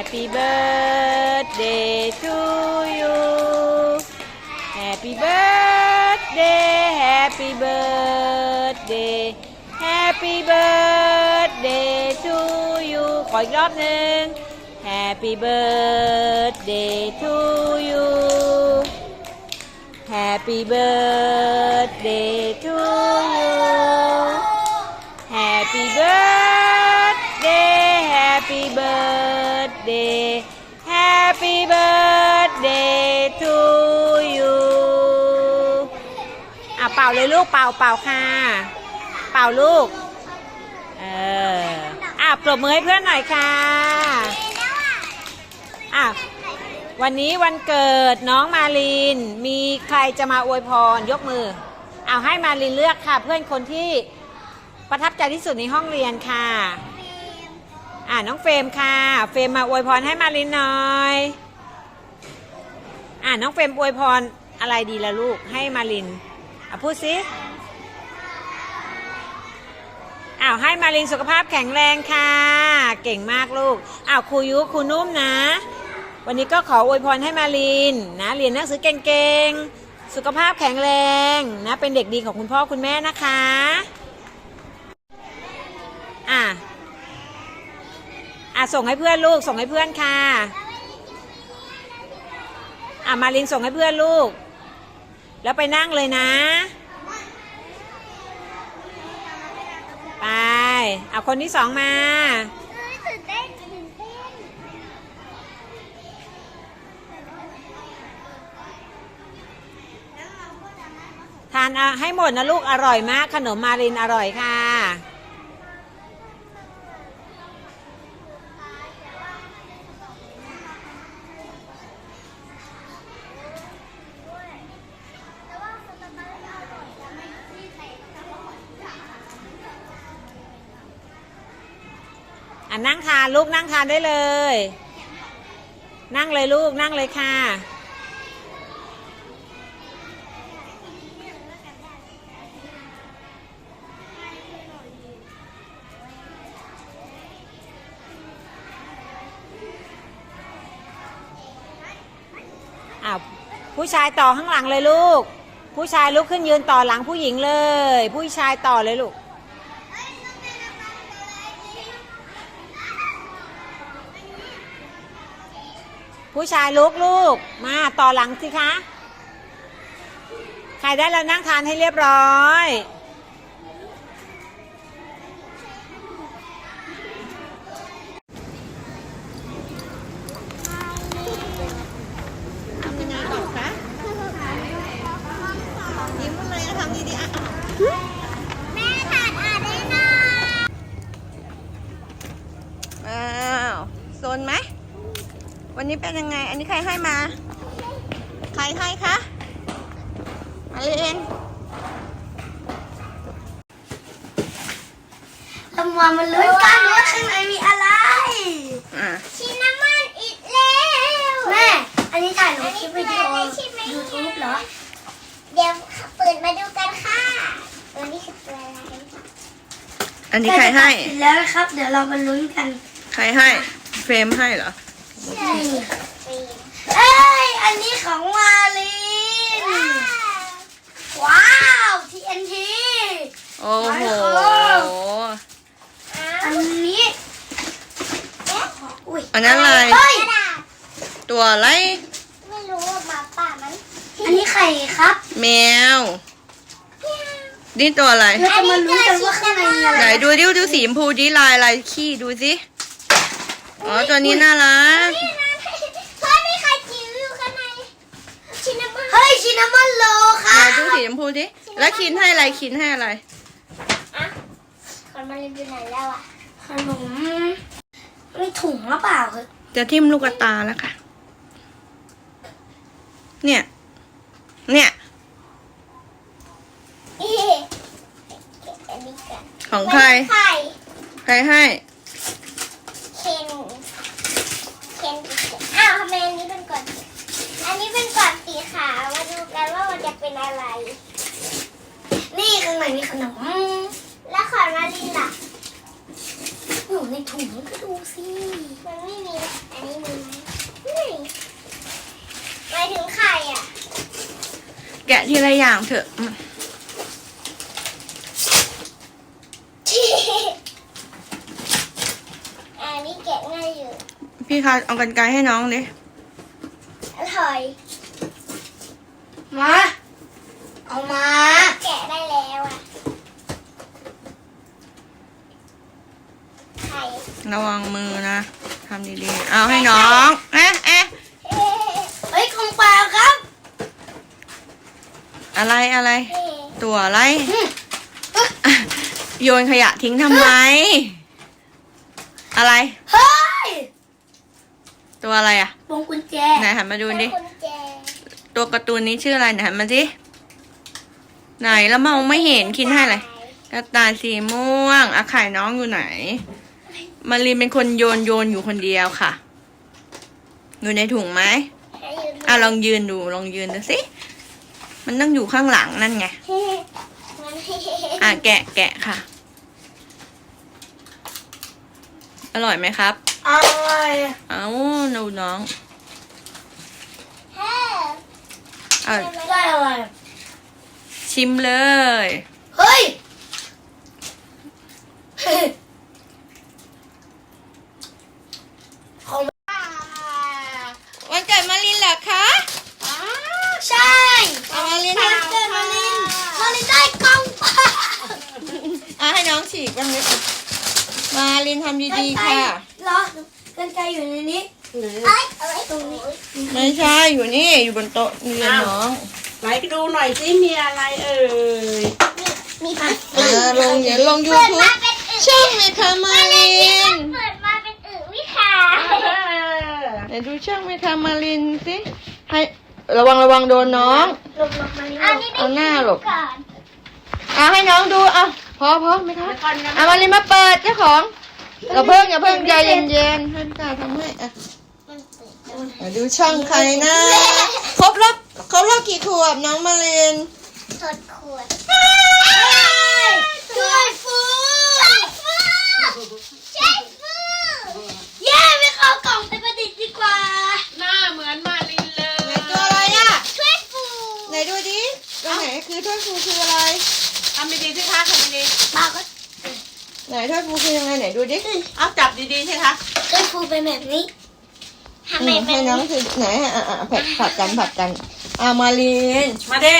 Happy birthday to you Happy birthday Happy birthday Happy birthday to you ขออีกรอบหนึ่ง Happy birthday to you Happy birthday to you Happy birthday Happy birthday Happy birthday to you อะเป่าเลยลูกเป่าเป่าค่ะ เป่าลูก เออ อะปรบมือให้เพื่อนหน่อยค่ะ อะ วันนี้วันเกิดน้องมาลิน มีใครจะมาอวยพรยกมือ เอาให้มาลินเลือกค่ะ เพื่อนคนที่ประทับใจที่สุดในห้องเรียนค่ะ อะน้องเฟรมค่ะ เฟรมมาอวยพรให้มาลินหน่อย อะน้องเฟรมอวยพรอะไรดีล่ะลูกให้มาลินอะพูดสิอ้าวให้มาลินสุขภาพแข็งแรงค่ะ เก่งมากลูกอ้าวครูยุครูนุ่มนะ วันนี้ก็ขออวยพรให้มาลินนะเรียนหนังสือเก่งๆ สุขภาพแข็งแรงนะเป็นเด็กดีของคุณพ่อคุณแม่นะคะ อะ อะ ส่งให้เพื่อนลูก ส่งให้เพื่อนค่ะ อะมาลินส่งให้เพื่อนลูก แล้วไปนั่งเลยนะ ไปเอาคนที่สองมาทานให้หมดนะลูกอร่อยมาก ขนมมารินอร่อยค่ะ อะนั่งทานลูกนั่งทานได้เลย นั่งเลยลูกนั่งเลยค่ะ อ้าวผู้ชายต่อข้างหลังเลยลูก ผู้ชายลุกขึ้นยืนต่อหลังผู้หญิงเลย ผู้ชายต่อเลยลูก ผู้ชายลุกลูก มาต่อหลังสิคะ ใครได้แล้วนั่งทานให้เรียบร้อย ทำยังไงต่อคะยิ้มเลยนะทำดีๆอะ แม่ทานอ่านได้หน่อย อ้าวโซนไหม วั นนี้เป็นยังไง อันนี้ใครให้มา ใครให้คะ มาเล่นเรามามาลุ้นกันว่าข้างในมีอะไร อ่าชินนามอนอีกแล้วแม่ อันนี้ถ่ายลงคลิปวิดีโอยูทูบเหรอ เดี๋ยวเปิดมาดูกันค่ะตัวนี้คือตัวอะไรอันนี้ใครให้ แล้วนะครับ เดี๋ยวเรามาลุ้นกัน ใครให้ เฟรมให้เหรอใช่ เอ้ย อันนี้ของมาลิน ว้าว TNT โอ้โหไม่เคยอันนี้อุ้ยอันนั้นอะไร เฮ้ยตัวอะไร ไม่รู้ว่าหมาป่ามัน อันนี้ไข่ครับแมว นี่ตัวอะไร เราจะมาลุ้นกันว่าข้างในมีอะไร ไหนดูดิดูสีชมพูดิลายอะไรขี้ดูสิ อ๋อตัวนี้น่ารักเฮ้ยมีไข่จิ๋วอยู่ข้างในชินนามอนเฮ้ยชินนามอนโลไหค่ะนดูสีชมพูดิแล้วคินให้อะไรคินให้อะไรคนมาเรียนอยู่ไหนแล้วอะขนมมีถุงหรือเปล่าคือจะทิ่มลูกตาแล้วค่ะ เนี่ย เนี่ยอันนี้กันของใครไข่ใครให้ นี้เป็นกล่องสีขาวมาดูกันว่ามันจะเป็นอะไร นี่ข้างในมีขนม แล้วขอนมาดินล่ะหนูในถุงก็ดูสิ มันไม่มี อันนี้มีไหมไม่หมายถึงไข่อะ แกะทีละอย่างเถอะอันนี้แกะง่ายอยู่ พี่คะเอากันไกลให้น้องเลย มา เอามา แกะได้แล้วอะไข่ระวังมือนะทำดีๆ เอาให้น้องเอ๊ะเอ๊ะเฮ้ยของเปล่าครับอะไรอะไรเฮ้ตัวอะไรโยนขยะทิ้งทำไม อะไร เฮ้ย ตัวอะไรอะวงกุญแจไหนหันมาดูดิกุญแจตัวการ์ตูนนี้ชื่ออะไรไหนหันมาสิไหนแล้วมองไม่เห็นคิดให้อะไรกระต่ายสีม่วงอะไข่น้องอยู่ไหน มารีนเป็นคนโยนโยนอยู่คนเดียวค่ะ อยู่ในถุงไหมอะลองยืนดูลองยืนดูสิ มันต้องอยู่ข้างหลังนั่นไง อะแกะแกะค่ะ อร่อยไหมครับ อร่อยเอ้าดูน้องเฮ้ยเอาได้อะไรชิมเลย เฮ้ย ของวันเกิดมารินเหรอคะใช่เอามารินมาให้เกิดมาลินมาลินได้กล้องเปล่าอะให้น้องฉีกบ้างนิดมารินทำดีๆค่ะ เหรอกันไกลอยู่ในนี้เอ้ยเอาไว้ตรงนี้ไม่ใช่อยู่นี่อยู่บนโต๊ะเรียนน้องไหนดูหน่อยสิมีอะไรเอ่ยมีผักเออลงเดี๋ยวลงยูเปิดทูมาบเป็นอึ่งช่องเมคามารินเปิดมาเป็นอึ่งวิคาไหนดูช่องเมคามารินสิให้ระวังระวังโดนน้อง ลงลงมาอันนี้เอาหน้าหลบ ก่อนอะให้น้องดูอะพอพอไหมคะอะมารินมาเปิดเจ้าของ อย่าเพิ่งอย่าเพิ่งใจเย็นๆให้พี่ตาทำให้อะมาดูช่องใครนะครบรอบครบรอบกี่ขวบน้องมารินสดขวดช่วยฟูช่วยฟูช่วยฟูเย้ไม่เข้ากล่องไปประดิษฐ์ดีกว่า หน้าเหมือนมาลินเลไหนยตัวอะไรอะช่วยฟูไหนดูดิตัวไหนคือถ้วยฟูคืออะไรทำดีๆสิคะทำดีปากก็ ไหนถ้วยฟูคือยังไงไหนดูดิๆเอาจับดีๆสิคะช่วยฟูเป็นแบบนี้ทำไมอืมเป็ให้นน้องคือไหนอะอะอะผัดผัดกันผัดกันอะมาลีนมาเด้